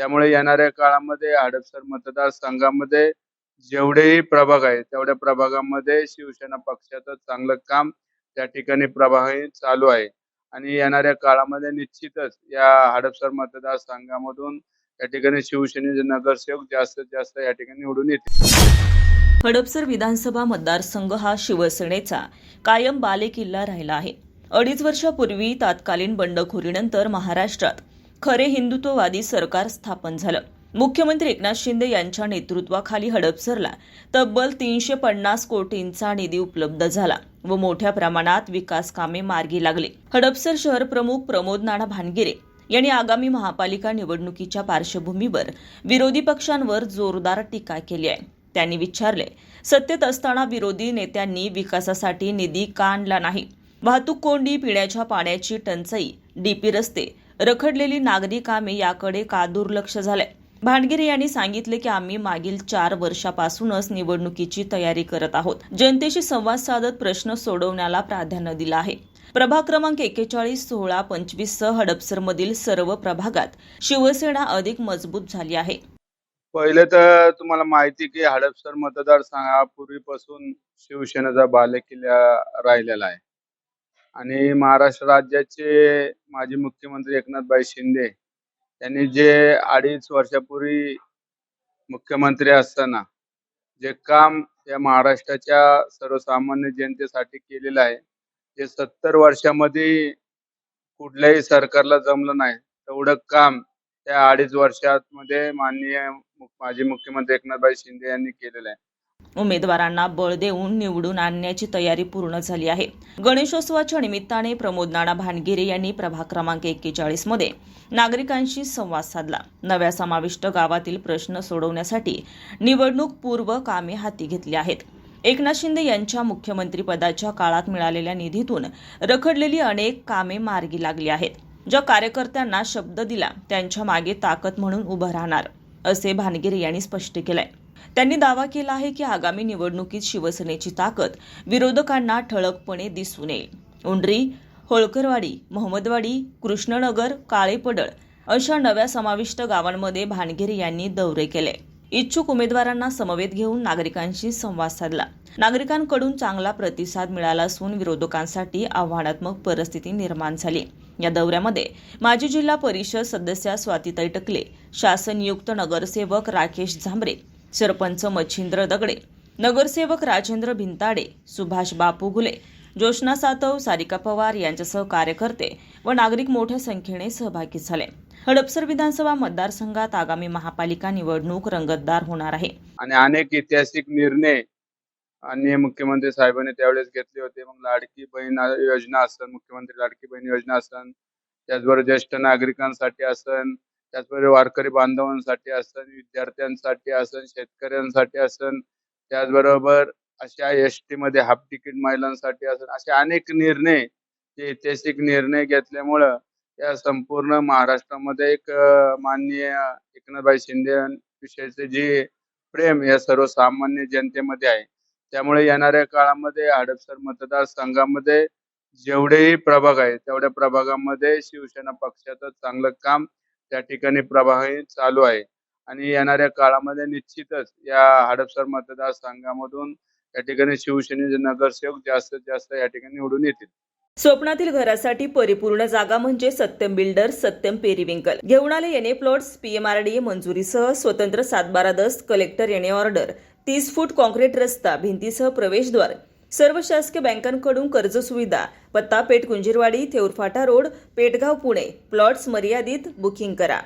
त्यामुळे येणाऱ्या काळामध्ये हडपसर मतदारसंघामध्ये जेवढेही प्रभाग आहेत तेवढ्या प्रभागामध्ये शिवसेना पक्षाचं चांगलं काम त्या ठिकाणी प्रभावी चालू आहे. आणि येणाऱ्या काळामध्ये निश्चितच या हडपसर मतदारसंघामधून या ठिकाणी शिवसेनेचे नगरसेवक जास्तीत जास्त या ठिकाणी निवडून येतील. हडपसर विधानसभा मतदारसंघ हा शिवसेनेचा कायम बालेकिल्ला राहिला आहे. अडीच वर्षापूर्वी तात्कालीन बंडखोरीनंतर महाराष्ट्रात खरे हिंदुत्ववादी सरकार स्थापन झालं. मुख्यमंत्री एकनाथ शिंदे यांच्या नेतृत्वाखाली हडपसरला तब्बल तीनशे पन्नास कोटींचा निधी उपलब्ध झाला व मोठ्या प्रमाणात विकास कामे मार्गी लागली. हडपसर शहर प्रमुख प्रमोद नाना भानगिरे यांनी आगामी महापालिका निवडणुकीच्या पार्श्वभूमीवर विरोधी पक्षांवर जोरदार टीका केली आहे. त्यांनी विचारले सत्तेत असताना विरोधी नेत्यांनी विकासासाठी निधी का आणला नाही? वाहतूक कोंडी पिण्याच्या पाण्याची टंचाई डीपी रस्ते रखडलेली नागरी कामे याकडे का दुर्लक्ष झालंय? भांडगिरे यांनी सांगितले की आम्ही मागील चार वर्षापासूनच निवडणुकीची तयारी करत आहोत. जनतेशी संवाद साधत प्रश्न सोडवण्याला प्राधान्य दिलं आहे. प्रभाग क्रमांक एकेचाळीस सोळा पंचवीस सह हडपसरमधील सर्व प्रभागात शिवसेना अधिक मजबूत झाली आहे. पहिले तर तुम्हाला माहिती की हडपसर मतदारसंघ पूर्वीपासून शिवसेनेचा बालेकिल्ला राहिलेला आहे. आणि महाराष्ट्र राज्याचे माजी मुख्यमंत्री एकनाथभाई शिंदे यांनी जे अडीच वर्षापूर्वी मुख्यमंत्री असताना जे काम या महाराष्ट्राच्या सर्वसामान्य जनतेसाठी केलेलं आहे जे सत्तर वर्षामध्ये कुठल्याही सरकारला जमलं नाही तेवढं काम त्या अडीच वर्षात मध्ये माननीय माजी मुख्यमंत्री एकनाथभाई शिंदे यांनी केलेलं आहे. उमेदवारांना बळ देऊन निवडून आणण्याची तयारी पूर्ण झाली आहे. गणेशोत्सवाच्या निमित्ताने प्रमोद नाना भानगिरे यांनी प्रभाग क्रमांक एक्केचाळीसमध्ये नागरिकांशी संवाद साधला. नव्या समाविष्ट गावातील प्रश्न सोडवण्यासाठी निवडणूक पूर्व कामे हाती घेतली आहेत. एकनाथ शिंदे यांच्या मुख्यमंत्रीपदाच्या काळात मिळालेल्या निधीतून रखडलेली अनेक कामे मार्गी लागली आहेत. ज्या कार्यकर्त्यांना शब्द दिला त्यांच्या मागे ताकद म्हणून उभं राहणार असे भानगिरे यांनी स्पष्ट केलंय. त्यांनी दावा केला आहे की आगामी निवडणुकीत शिवसेनेची ताकद विरोधकांना ठळकपणे दिसून येईल उंडरी होळकरवाडी मोहम्मदवाडी कृष्णनगर काळेपडळ अशा नव्या समाविष्ट गावांमध्ये भानगिरी यांनी दौरे केले. इच्छुक उमेदवारांना समवेत घेऊन नागरिकांशी संवाद साधला. नागरिकांकडून चांगला प्रतिसाद मिळाला असून विरोधकांसाठी आव्हानात्मक परिस्थिती निर्माण झाली. या दौऱ्यामध्ये माजी जिल्हा परिषद सदस्या स्वातीताई टकले शासनयुक्त नगरसेवक राकेश झांबरे सरपंच मच्छिंद्र दगडे नगरसेवक राजेंद्र भिंताडे सुभाष बापू घुले जोशना सातव सारिका पवार यांच्यासह कार्यकर्ते व नागरिक मोठ्या संख्येने सहभागी झाले. हडपसर विधानसभा मतदारसंघात आगामी महापालिका निवडणूक रंगतदार होणार आहे. आणि अनेक ऐतिहासिक निर्णय आणि मुख्यमंत्री साहेबांनी त्यावेळेस घेतले होते. मग लाडकी बहीण योजना असन मुख्यमंत्री लाडकी बहीण योजना असन त्याचबरोबर ज्येष्ठ नागरिकांसाठी असन त्याचबरोबर वारकरी बांधवांसाठी असन विद्यार्थ्यांसाठी असन शेतकऱ्यांसाठी असन त्याचबरोबर अशा एस टी मध्ये हाफ तिकीट महिलांसाठी असन असे अनेक निर्णय जे ऐतिहासिक निर्णय घेतल्यामुळं या संपूर्ण महाराष्ट्रामध्ये एक माननीय एकनाथभाई शिंदे विषयीचे जे प्रेम या सर्वसामान्य जनतेमध्ये आहे. त्यामुळे येणाऱ्या काळामध्ये हडपसर मतदारसंघामध्ये जेवढेही प्रभाग आहेत तेवढ्या प्रभागामध्ये शिवसेना पक्षाचं चांगलं काम त्या ठिकाणी प्रभावी चालू आहे. आणि येणाऱ्या काळामध्ये निश्चितच या हडपसर मतदारसंघामधून या ठिकाणी शिवसेनेचे नगरसेवक जास्तीत जास्त या ठिकाणी निवडून येतील. स्वप्नातील घरासाठी परिपूर्ण जागा म्हणजे सत्यम बिल्डर सत्यम पेरिविंकल. घेऊन आले एने प्लॉट्स पीएमआरडीए मंजुरीसह स्वतंत्र सातबारा दस्त कलेक्टर येणे ऑर्डर. तीस फूट कॉन्क्रीट रस्ता भिंतीसह प्रवेशद्वार. सर्व शासकीय बँकांकडून कर्ज सुविधा पत्ता पेठ कुंजीरवाडी थेऊरफाटा रोड पेटगाव पुणे. प्लॉट्स मर्यादित बुकिंग करा.